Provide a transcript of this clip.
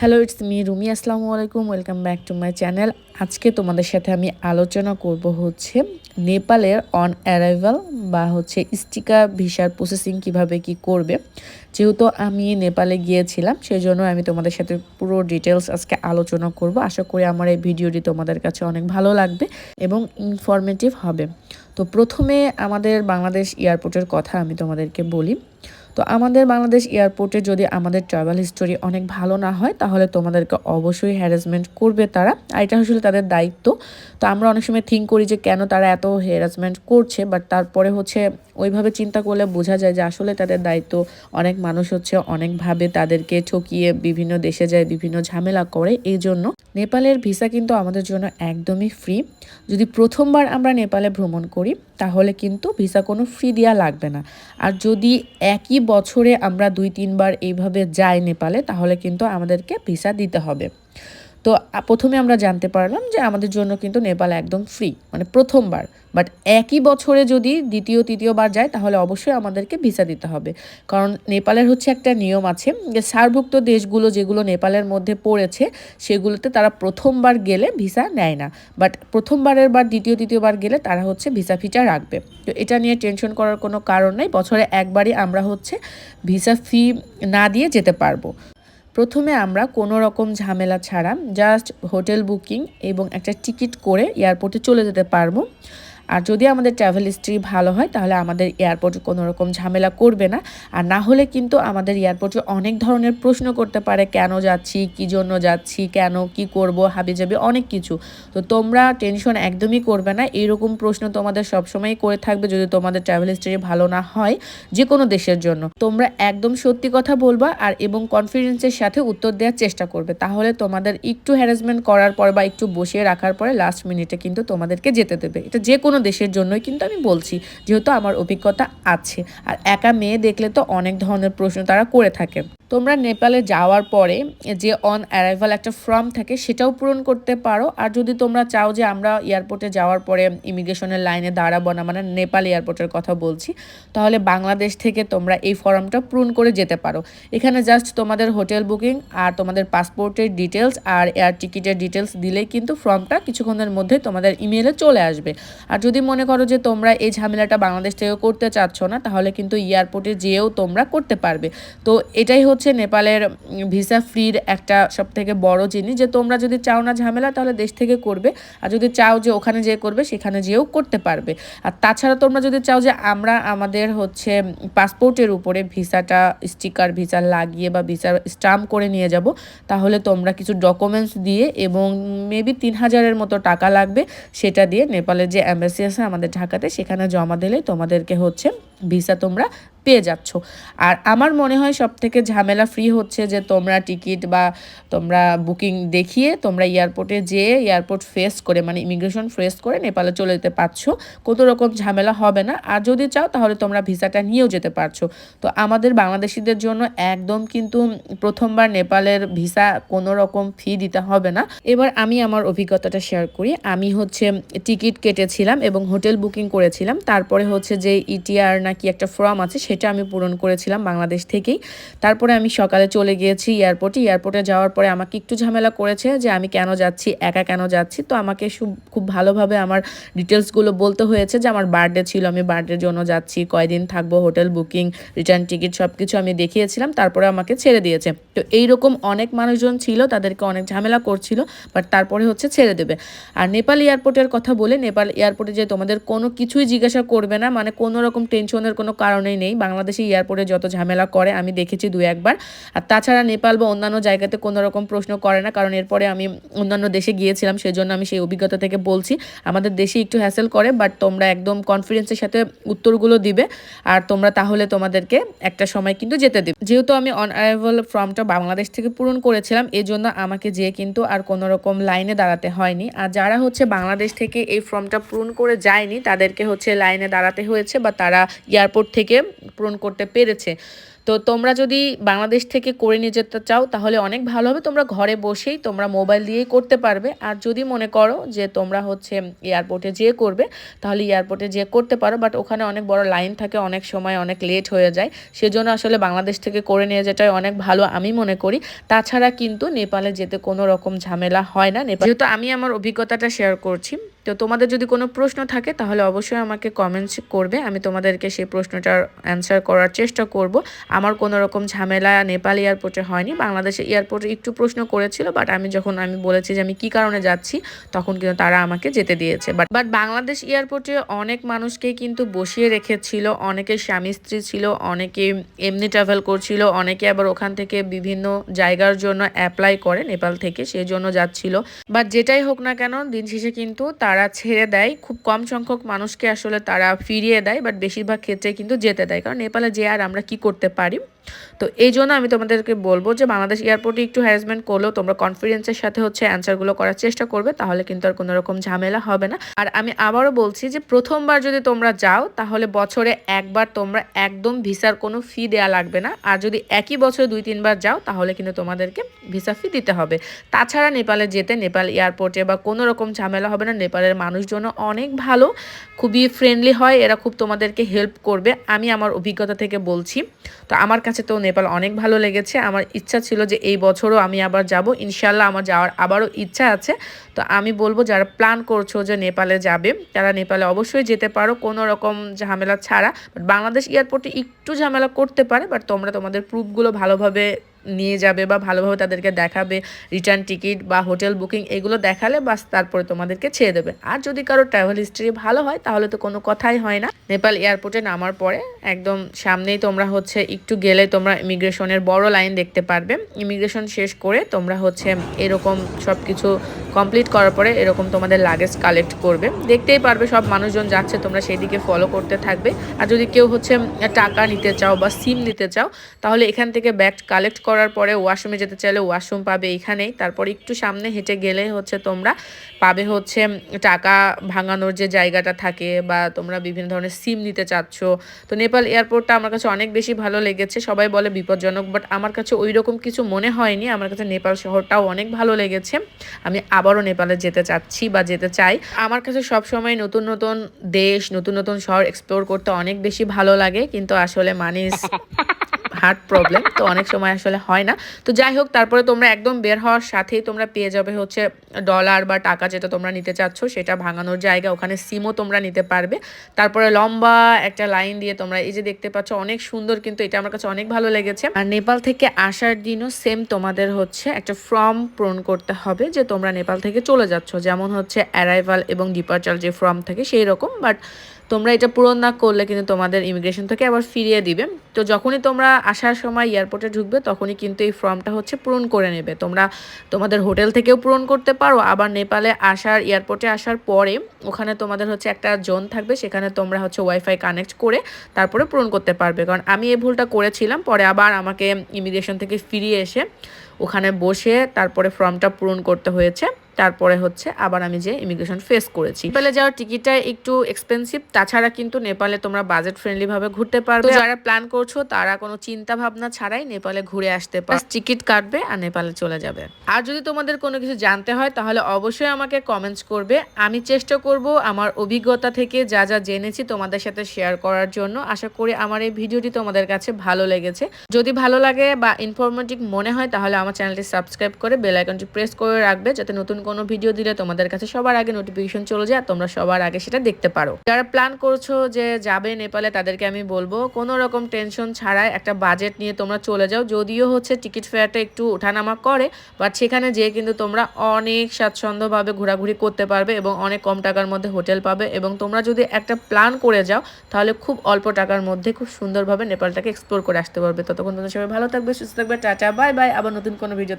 Hello it's me Rumi আসসালামু আলাইকুম welcome back to my channel আজকে তোমাদের সাথে আমি আলোচনা করব হচ্ছে নেপালের অন অ্যারাইভাল বা হচ্ছে স্টিকার ভিসার প্রসেসিং কীভাবে কি করবে। যেহেতু আমি নেপালে গিয়েছিলাম সেই জন্য আমি তোমাদের সাথে পুরো ডিটেলস আজকে আলোচনা করব। আশা করি আমার এই ভিডিওটি তোমাদের কাছে অনেক ভালো লাগবে এবং ইনফরমেটিভ হবে। তো প্রথমে আমাদের বাংলাদেশ এয়ারপোর্টের কথা আমি তোমাদেরকে বলি। তো আমাদের বাংলাদেশ এয়ারপোর্টে যদি আমাদের ট্রাভেল হিস্টোরি অনেক ভালো না হয়, তাহলে তোমাদেরকে অবশ্যই হ্যারাসমেন্ট করবে তারা। আর এটা আসলে তাদের দায়িত্ব। তো আমরা অনেক সময় থিঙ্ক করি যে কেন তারা এত হ্যারাসমেন্ট করছে বাট তারপরে হচ্ছে ওইভাবে চিন্তা করলে বোঝা যায় যে আসলে তাদের দায়িত্ব অনেক মানুষ হচ্ছে অনেকভাবে তাদেরকে ঠকিয়ে বিভিন্ন দেশে যায়, বিভিন্ন ঝামেলা করে। এই জন্য নেপালের ভিসা কিন্তু আমাদের জন্য একদমই ফ্রি যদি প্রথমবার আমরা নেপালে ভ্রমণ করি, তাহলে কিন্তু ভিসা কোনো ফ্রি দেওয়া লাগবে না। আর যদি একই বছরে আমরা দুই তিনবার এইভাবে যাই নেপালে তাহলে কিন্তু আমাদেরকে ভিসা দিতে হবে। তো প্রথমে আমরা জানতে পারলাম যে আমাদের জন্য কিন্তু নেপাল একদম ফ্রি মানে প্রথমবার। বাট একই বছরে যদি দ্বিতীয়, তৃতীয়বার যায়, তাহলে অবশ্যই আমাদেরকে ভিসা দিতে হবে। কারণ নেপালের হচ্ছে একটা নিয়ম আছে যে সারভুক্ত দেশগুলো যেগুলো নেপালের মধ্যে পড়েছে, সেগুলোতে তারা প্রথমবার গেলে ভিসা নেয় না। বাট প্রথমবারের বার দ্বিতীয়, তৃতীয়বার গেলে তারা হচ্ছে ভিসা ফিটা রাখবে। তো এটা নিয়ে টেনশন করার কোনো কারণ নেই, বছরে একবারই আমরা হচ্ছে ভিসা ফি না দিয়ে যেতে পারব। প্রথমে আমরা কোনো রকম ঝামেলা ছাড়া জাস্ট হোটেল বুকিং এবং একটা টিকিট করে এয়ারপোর্টে চলে যেতে পারব। আর যদি আমাদের ট্রাভেল হিস্ট্রি ভালো হয়, তাহলে আমাদের এয়ারপোর্টে কোনো রকম ঝামেলা করবে না। আর না হলে কিন্তু আমাদের এয়ারপোর্টে অনেক ধরনের প্রশ্ন করতে পারে, কেন যাচ্ছি, কী জন্য যাচ্ছি, কেন, কি করব হাবি যাবে অনেক কিছু। তো তোমরা টেনশন একদমই করবে না। এইরকম প্রশ্ন তোমাদের সবসময় করে থাকবে যদি তোমাদের ট্রাভেল হিস্ট্রি ভালো না হয় যে কোনো দেশের জন্য। তোমরা একদম সত্যি কথা বলবা আর এবং কনফিডেন্সের সাথে উত্তর দেওয়ার চেষ্টা করবে। তাহলে তোমাদের একটু হ্যারাসমেন্ট করার পর বা একটু বসিয়ে রাখার পরে লাস্ট মিনিটে কিন্তু তোমাদেরকে যেতে দেবে। এটা যে কোনো দেশের জন্যই কিন্তু আমি বলছি, যেহেতু আমার অভিজ্ঞতা আছে। আর একা মেয়ে দেখলে তো অনেক ধরনের প্রশ্ন তারা করে থাকে। তোমরা নেপালে যাওয়ার পরে যে অন অ্যারাইভাল একটা ফর্ম থাকে, সেটাও পূরণ করতে পারো। আর যদি তোমরা চাও যে আমরা এয়ারপোর্টে যাওয়ার পরে ইমিগ্রেশনের লাইনে দাঁড়াবো না মানে নেপাল এয়ারপোর্টের কথা বলছি, তাহলে বাংলাদেশ থেকে তোমরা এই ফর্মটা পূরণ করে যেতে পারো। এখানে জাস্ট তোমাদের হোটেল বুকিং আর তোমাদের পাসপোর্টের ডিটেলস আর এয়ার টিকিটের ডিটেলস দিলেই কিন্তু ফর্মটা কিছুক্ষণের মধ্যে তোমাদের ইমেলে চলে আসবে। আর যদি মনে করো যে তোমরা এই ঝামেলাটা বাংলাদেশ থেকে করতে চাচ্ছ না, তাহলে কিন্তু এয়ারপোর্টে যেয়েও তোমরা করতে পারবে। তো এটাই হচ্ছে হচ্ছে নেপালের ভিসা ফ্রির একটা সব থেকে বড় জিনিস, যে তোমরা যদি চাও না ঝামেলা তাহলে দেশ থেকে করবে, আর যদি চাও যে ওখানে যে করবে সেখানে যেও করতে পারবে। আর তাছাড়া তোমরা যদি চাও যে আমরা আমাদের হচ্ছে পাসপোর্টের উপরে ভিসাটা, স্টিকার ভিসা লাগিয়ে বা ভিসা স্টাম্প করে নিয়ে যাব, তাহলে তোমরা কিছু ডকুমেন্টস দিয়ে এবং মেবি তিন হাজারের মতো টাকা লাগবে, সেটা দিয়ে নেপালের যে অ্যাম্বাসি আছে আমাদের ঢাকাতে, সেখানে জমা দিলে তোমাদেরকে হচ্ছে ভিসা তোমরা পেয়ে যাচ্ছ। আর আমার মনে হয় সব থেকে ঝামেলা ফ্রি হচ্ছে যে তোমরা টিকিট বা তোমরা বুকিং দেখিয়ে তোমরা এয়ারপোর্টে যেয়ে এয়ারপোর্ট ফেস করে মানে ইমিগ্রেশন ফেস করে নেপালে চলে যেতে পারছ। কোনো রকম ঝামেলা হবে না। আর যদি চাও তাহলে তোমরা ভিসাটা নিয়েও যেতে পারছ। তো আমাদের বাংলাদেশিদের জন্য একদম কিন্তু প্রথমবার নেপালের ভিসা কোনো রকম ফি দিতে হবে না। এবার আমি আমার অভিজ্ঞতাটা শেয়ার করি। আমি হচ্ছে টিকিট কেটেছিলাম এবং হোটেল বুকিং করেছিলাম। তারপরে হচ্ছে যে ইটিআর নাকি একটা ফর্ম আছে সেটা আমি পূরণ করেছিলাম বাংলাদেশ থেকেই। তারপরে আমি সকালে চলে গিয়েছি এয়ারপোর্টে এয়ারপোর্টে যাওয়ার পরে আমাকে একটু ঝামেলা করেছে যে আমি কেন যাচ্ছি, একা কেন যাচ্ছি? তো আমাকে খুব ভালোভাবে আমার ডিটেলসগুলো বলতে হয়েছে যে আমার বার্থডে ছিল, আমি বার্থডের জন্য যাচ্ছি, কয়দিন থাকব হোটেল বুকিং রিটার্ন টিকিট সব কিছু আমি দেখিয়েছিলাম, তারপরে আমাকে ছেড়ে দিয়েছে। তো এইরকম অনেক মানুষজন ছিল, তাদেরকে অনেক ঝামেলা করছিল বাট তারপরে হচ্ছে ছেড়ে দেবে। আর নেপাল এয়ারপোর্টের কথা বলে, নেপাল এয়ারপোর্টে যে তোমাদের কোনো কিছুই জিজ্ঞাসা করবে না মানে কোনো রকম টেনশনের কোনো কারণেই নেই বাংলাদেশি এয়ারপোর্টে যত ঝামেলা করে, আমি দেখেছি দু একবার। আর তাছাড়া নেপাল বা অন্যান্য জায়গাতে কোনো রকম প্রশ্ন করে না, কারণ এরপরে আমি অন্যান্য দেশে গিয়েছিলাম, সেজন্য আমি সেই অভিজ্ঞতা থেকে বলছি। আমাদের দেশে একটু হ্যাসেল করে বাট তোমরা একদম কনফিডেন্সের সাথে উত্তরগুলো দিবে, আর তোমরা তাহলে তোমাদেরকে একটা সময় কিন্তু যেতে দেবে। যেহেতু আমি অন ফর্মটা বাংলাদেশ থেকে পূরণ করেছিলাম এই জন্য আমাকে যেয়ে কিন্তু আর কোনো রকম লাইনে দাঁড়াতে হয়নি। আর যারা হচ্ছে বাংলাদেশ থেকে এই ফর্মটা পূরণ করে যায়নি, তাদেরকে হচ্ছে লাইনে দাঁড়াতে হয়েছে, বা তারা এয়ারপোর্ট থেকে পূরণ করতে পেরেছে। তো তোমরা যদি বাংলাদেশ থেকে করে নিয়ে যেতে চাও, তাহলে অনেক ভালো হবে। তোমরা ঘরে বসেই তোমরা মোবাইল দিয়েই করতে পারবে। আর যদি মনে করো যে তোমরা হচ্ছে এয়ারপোর্টে যেয়ে করবে, তাহলে এয়ারপোর্টে যেয়ে করতে পারো। বাট ওখানে অনেক বড় লাইন থাকে, অনেক সময় অনেক লেট হয়ে যায়। সেজন্য আসলে বাংলাদেশ থেকে করে নিয়ে যেটাই অনেক ভালো, আমি মনে করি। তাছাড়া কিন্তু নেপালে যেতে কোনো রকম ঝামেলা হয় না। নেপাল যেহেতু আমি আমার অভিজ্ঞতাটা শেয়ার করছি, তো তোমাদের যদি কোনো প্রশ্ন থাকে, তাহলে অবশ্যই আমাকে কমেন্টস করবে। আমি তোমাদেরকে সেই প্রশ্নটার অ্যান্সার করার চেষ্টা করব। আমার কোনো রকম ঝামেলা নেপাল এয়ারপোর্টে হয়নি। বাংলাদেশে এয়ারপোর্টে একটু প্রশ্ন করেছিল বাট আমি যখন আমি বলেছি যে আমি কি কারণে যাচ্ছি, তখন কিন্তু তারা আমাকে যেতে দিয়েছে। বাট বাট বাংলাদেশ এয়ারপোর্টে অনেক মানুষকে কিন্তু বসিয়ে রেখেছিল, অনেকে স্বামী স্ত্রী ছিল, অনেকে এমনি ট্রাভেল করছিল, অনেকে আবার ওখান থেকে বিভিন্ন জায়গার জন্য অ্যাপ্লাই করে নেপাল থেকে সেই জন্য যাচ্ছিল। বাট যেটাই হোক না কেন, দিন শেষে কিন্তু তারা ছেড়ে দেয়। খুব কম সংখ্যক মানুষকে আসলে তারা ফিরিয়ে দেয় বাট বেশিরভাগ ক্ষেত্রে কিন্তু যেতে দেয়। কারণ নেপালে যে আর আমরা কি করতে পারি? পারি তো এই জন্য আমি তোমাদেরকে বলব যে বাংলাদেশ এয়ারপোর্টে একটু হ্যারাসমেন্ট করলেও তোমরা কনফিডেন্সের সাথে হচ্ছে অ্যান্সারগুলো করার চেষ্টা করবে, তাহলে কিন্তু আর কোনো রকম ঝামেলা হবে না। আর আমি আবারও বলছি যে প্রথমবার যদি তোমরা যাও, তাহলে বছরে একবার তোমরা একদম ভিসার কোনো ফি দেওয়া লাগবে না। আর যদি একই বছরে দুই, তিনবার যাও, তাহলে কিন্তু তোমাদেরকে ভিসা ফি দিতে হবে। তাছাড়া নেপালে যেতে নেপাল এয়ারপোর্টে বা কোনো রকম ঝামেলা হবে না, নেপালের মানুষজন অনেক ভালো, খুবই ফ্রেন্ডলি হয়, এরা খুব তোমাদেরকে হেল্প করবে। আমি আমার অভিজ্ঞতা থেকে বলছি। তো আমার কাছে তো নেপাল অনেক ভালো লেগেছে। আমার ইচ্ছা ছিল যে এই বছরও আমি আবার যাব। ইনশাল্লাহ আমার যাওয়ার আবারও ইচ্ছা আছে। তো আমি বলব, যারা প্ল্যান করছ যে নেপালে যাবে, তারা নেপালে অবশ্যই যেতে পারো। কোনো রকম ঝামেলা ছাড়া। বাংলাদেশ এয়ারপোর্টে একটু ঝামেলা করতে পারে, বাট তোমরা তোমাদের প্রুফগুলো ভালোভাবে নিয়ে যাবে বা ভালোভাবে তাদেরকে দেখাবে রিটার্ন টিকিট বা হোটেল বুকিং এগুলো দেখালে বাস তারপরে তোমাদেরকে ছেড়ে দেবে। আর যদি কারও ট্রাভেল হিস্ট্রি ভালো হয়, তাহলে তো কোনো কথাই হয় না। নেপাল এয়ারপোর্টে নামার পরে একদম সামনেই তোমরা হচ্ছে একটু গেলে তোমরা ইমিগ্রেশনের বড় লাইন দেখতে পারবে। ইমিগ্রেশন শেষ করে তোমরা হচ্ছে এরকম সব কিছু কমপ্লিট করার পরে এরকম তোমাদের লাগেজ কালেক্ট করবে। দেখতেই পারবে সব মানুষজন যাচ্ছে, তোমরা সেই দিকে ফলো করতে থাকবে। আর যদি কেউ হচ্ছে টাকা নিতে চাও বা সিম নিতে চাও, তাহলে এখান থেকে ব্যাগ কালেক্ট করার পরে ওয়াশরুমে যেতে চাইলে ওয়াশরুম পাবে এখানেই। তারপর একটু সামনে হেঁটে গেলে হচ্ছে তোমরা পাবে হচ্ছে টাকা ভাঙানোর যে জায়গাটা থাকে বা তোমরা বিভিন্ন ধরনের সিম নিতে চাচ্ছ। তো নেপাল এয়ারপোর্টটা আমার কাছে অনেক বেশি ভালো লেগেছে, সবাই বলে বিপজ্জনক বাট আমার কাছে ওই রকম কিছু মনে হয়নি। আমার কাছে নেপাল শহরটাও অনেক ভালো লেগেছে। আমি আবারও নেপালে যেতে চাচ্ছি বা যেতে চাই। আমার কাছে সবসময় নতুন নতুন দেশ, নতুন নতুন শহর এক্সপ্লোর করতে অনেক বেশি ভালো লাগে, কিন্তু আসলে মানিস হার্ট প্রবলেম তো অনেক সময় আসলে হয় না। তো যাই হোক, তারপরে তোমরা একদম বের হওয়ার সাথেই তোমরা পেয়ে যাবে হচ্ছে ডলার বা টাকা যেটা তোমরা নিতে চাচ্ছ, সেটা ভাঙানোর জায়গা। ওখানে সিমও তোমরা নিতে পারবে। তারপরে লম্বা একটা লাইন দিয়ে তোমরা এই যে দেখতে পাচ্ছ, অনেক সুন্দর কিন্তু এটা আমার কাছে অনেক ভালো লেগেছে। আর নেপাল থেকে আসার দিনও সেম তোমাদের হচ্ছে একটা ফর্ম পূরণ করতে হবে যে তোমরা নেপাল থেকে চলে যাচ্ছ। যেমন হচ্ছে অ্যারাইভাল এবং ডিপার্চার যে ফর্ম থাকে সেই রকম বাট তোমরা এটা পূরণ না করলে কিন্তু তোমাদের ইমিগ্রেশন থেকে আবার ফিরিয়ে দিবে। তো যখনই তোমরা আসার সময় এয়ারপোর্টে ঢুকবে, তখনই কিন্তু এই ফর্মটা হচ্ছে পূরণ করে নেবে। তোমরা তোমাদের হোটেল থেকেও পূরণ করতে পারো, আবার নেপালে আসার এয়ারপোর্টে আসার পরে ওখানে তোমাদের হচ্ছে একটা জোন থাকবে, সেখানে তোমরা হচ্ছে ওয়াইফাই কানেক্ট করে তারপরে পূরণ করতে পারবে। কারণ আমি এই ভুলটা করেছিলাম, পরে আবার আমাকে ইমিগ্রেশন থেকে ফিরিয়ে এসে ওখানে বসে তারপরে ফর্মটা পূরণ করতে হয়েছে। তারপরে হচ্ছে আবার আমি যে ইমিগ্রেশন ফেস করেছি। নেপালে যাওয়ার টিকিটটা একটু এক্সপেন্সিভ তাছাড়া কিন্তু নেপালে তোমরা বাজেট ফ্রেন্ডলি ভাবে ঘুরতে পারবে। যারা প্ল্যান করছ, তারা কোনো চিন্তা ভাবনা ছাড়াই নেপালে ঘুরে আসতে পারে টিকিট কাটবে আর নেপালে চলে যাবে। আর যদি তোমাদের কোনো কিছু জানতে হয়, তাহলে অবশ্যই আমাকে কমেন্টস করবে। আমি চেষ্টা করব আমার অভিজ্ঞতা থেকে যা যা জেনেছি তোমাদের সাথে শেয়ার করার জন্য। আশা করি আমার এই ভিডিওটি তোমাদের কাছে ভালো লেগেছে। যদি ভালো লাগে বা ইনফরমেটিভ মনে হয়, তাহলে আমার চ্যানেলটি সাবস্ক্রাইব করে বেল আইকনটি প্রেস করে রাখবে যাতে নতুন কোনো ভিডিও দিলে তোমাদের কাছে সবার আগে নোটিফিকেশন চলে যায় তোমরা সবার আগে সেটা দেখতে পারো। যারা প্ল্যান করছ যে যাবে নেপালে, তাদেরকে আমি বলব কোনো রকম টেনশন ছাড়াই একটা বাজেট নিয়ে তোমরা চলে যাও। যদিও হচ্ছে টিকিট ফেয়ারটা একটু ওঠানামা করে বাট সেখানে যেয়ে কিন্তু তোমরা অনেক স্বাচ্ছন্দ্যভাবে ঘোরাঘুরি করতে পারবে এবং অনেক কম টাকার মধ্যে হোটেল পাবে এবং তোমরা যদি একটা প্ল্যান করে যাও, তাহলে খুব অল্প টাকার মধ্যে খুব সুন্দরভাবে নেপালটাকে এক্সপ্লোর করে আসতে পারবে। ততক্ষণ তোমরা সবাই ভালো থাকবে, সুস্থ থাকবে, টাটা বাই বাই আবার নতুন কোনো ভিডিও